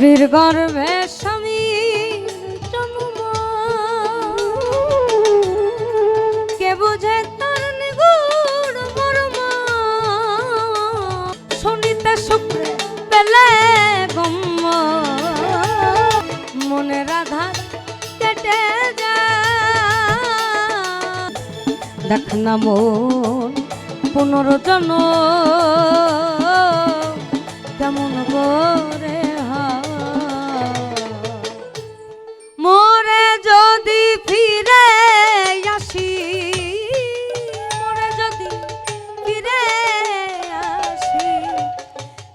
স্ত্রীর গর্ভে স্বামী জন্ম। কে বুঝে তার নিগুড় মর্ম? শুনিতে শুক্রে পেলে গম্য মনে রাধা কেটে যায়। দেখ না মন পুনর্জন কেমন করে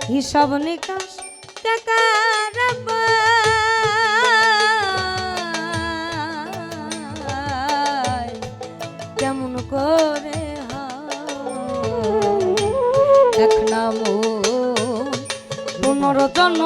হিসাব নিকাশ টাকার কেমন করে? দেখ না মন পুনর্জন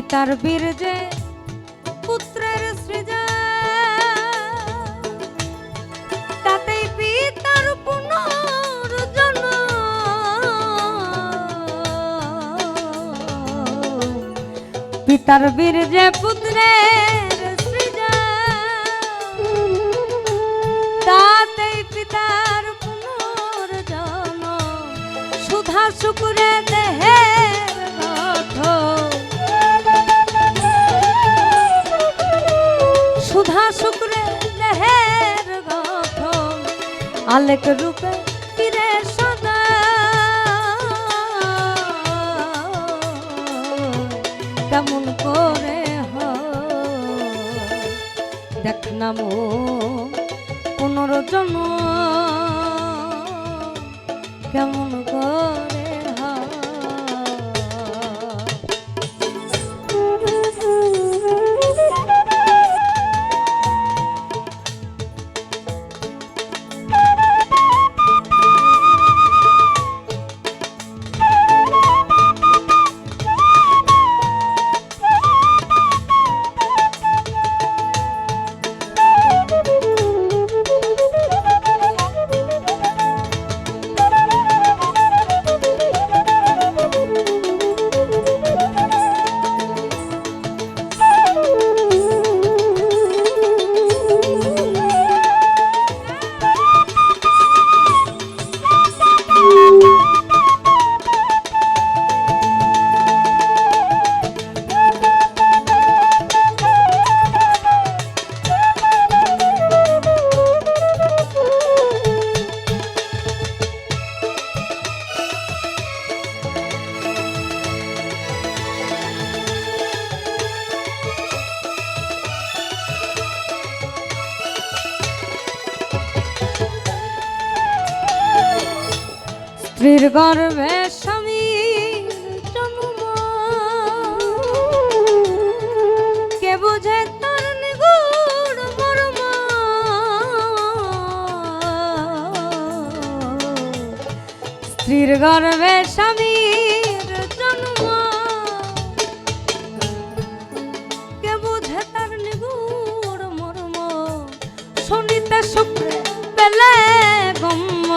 পিতার বীর্যে পুত্রের সৃজা। তাতেই পিতার পুনর্জন পিতার বীর্যে পুত্রের আলেক রূপে ফিরে সদা কেমন করে? দেখ না মো পুনর্জন কেমন স্ত্রীর গর্ভে স্বামী কে বুঝে তার নিগুড় মর্ম? স্ত্রীর গর্ভে শুনিতে শুক্রে পেলে গম্য।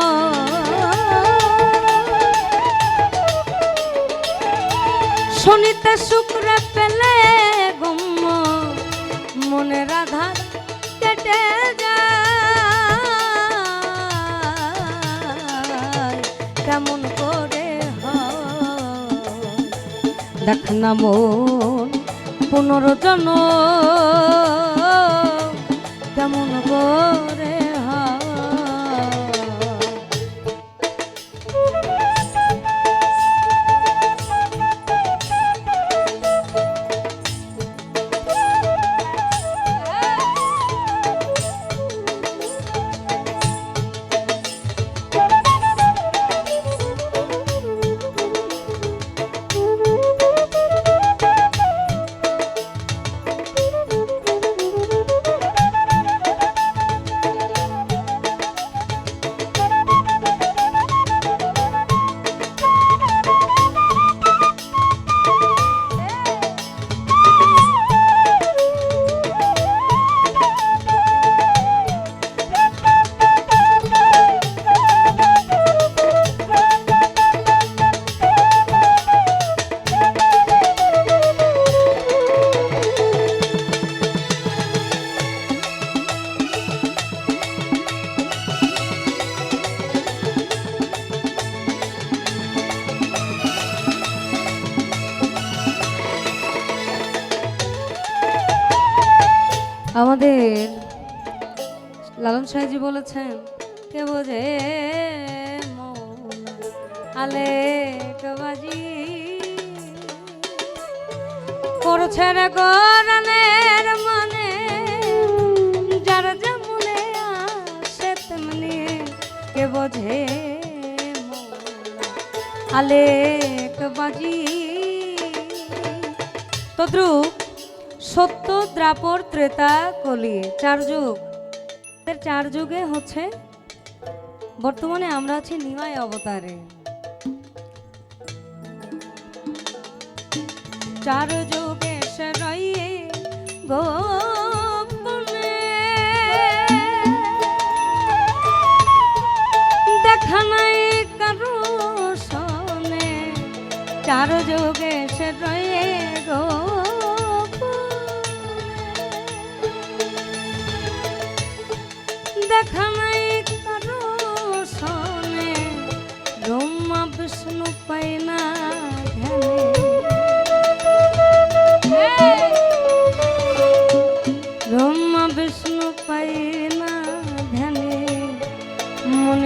শুক্র পেলে গুম মনে রাধা কেটে যায়। কেমন করে দেখ না মন পুনর্জন কেমন করে আমাদের লালন সাহেবজি বলেছেন, কে বোঝে? আলে বাজি করছে রে গরানের মানে যার যেমনে আসে তেমনি কে বোঝে? আলে বাজি তদ্রুপ সত্য দ্রাপর ত্রেতা কলি। চার যুগ। চার যুগে হচ্ছে বর্তমানে আমরা আছি নিমাই অবতারে। চার যুগে গোপনে দেখা চার যুগে সে রয়ে গোপনে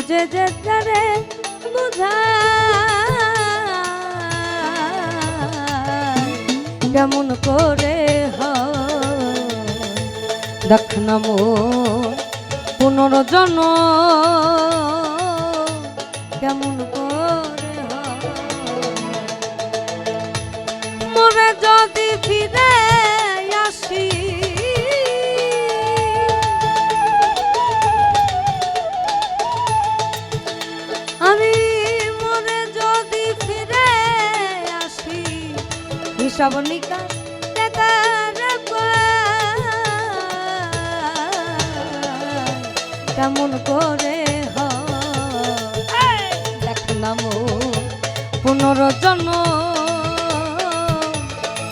বুঝে যে তারে বুঝা। কেমন করে দক্ষিণাম পুনর্জন কেমন করে নিকাশ কেমন করে দেখলাম পুনর্জন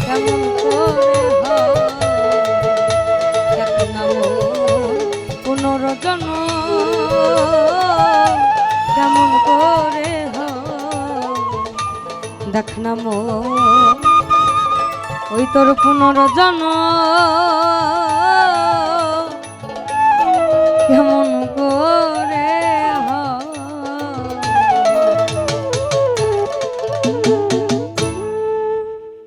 কেমন করে দেখলাম পুনর্জন কেমন করে দেখলাম ওই তোর পুনর্জন